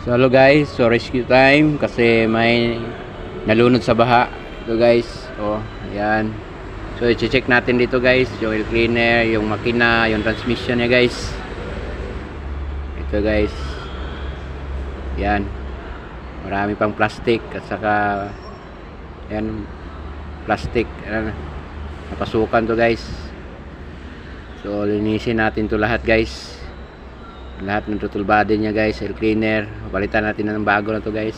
So hello guys, so rescue time kasi may nalunod sa baha. Ito guys, oh, yan. So i-check natin dito guys, yung oil cleaner, yung makina, yung transmission niya guys. Ito guys. Yan. Marami pang plastic at saka yan plastic. Ano, napasukan to guys. So linisin natin to lahat guys lahat ng total body niya guys air cleaner. Palitan natin ng bago na to guys.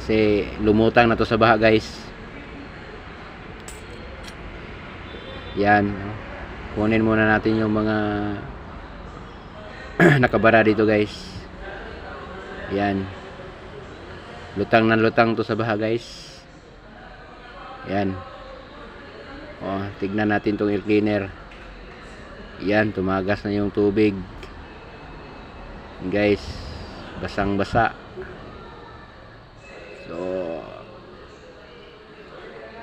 Kasi lumutang na to sa baha guys. Yan kunin muna natin yung mga nakabara dito guys. Yan. Lutang na lutang to sa baha guys. Yan. O tignan natin tong air cleaner. Yan tumagas na yung tubig guys. Basang basa so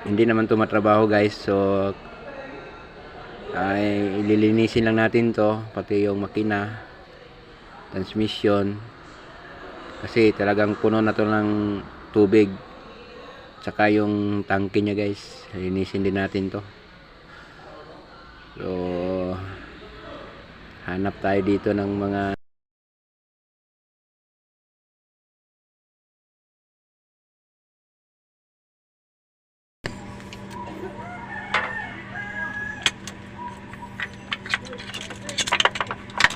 hindi naman to matrabaho guys. So ay ililinisin lang natin to pati yung makina transmission. Kasi talagang puno na to ng tubig. Tsaka yung tangke niya guys. Linisin din natin to. So hanap tayo dito ng mga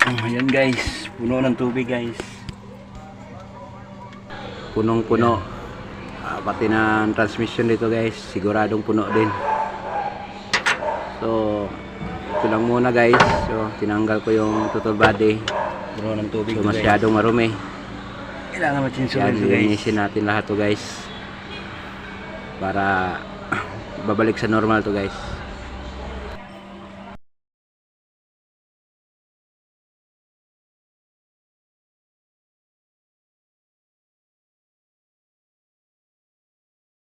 ayan guys, puno ng tubig guys. Punong puno. Ah, pati ng transmission dito guys, siguradong puno din. So, ito lang muna guys. So, tinanggal ko yung total body. Puno ng tubig So, to, guys. masyadong marumi. Kailangan Yan, matsinsuran to guys. linisin natin lahat to guys. Para babalik sa normal to guys.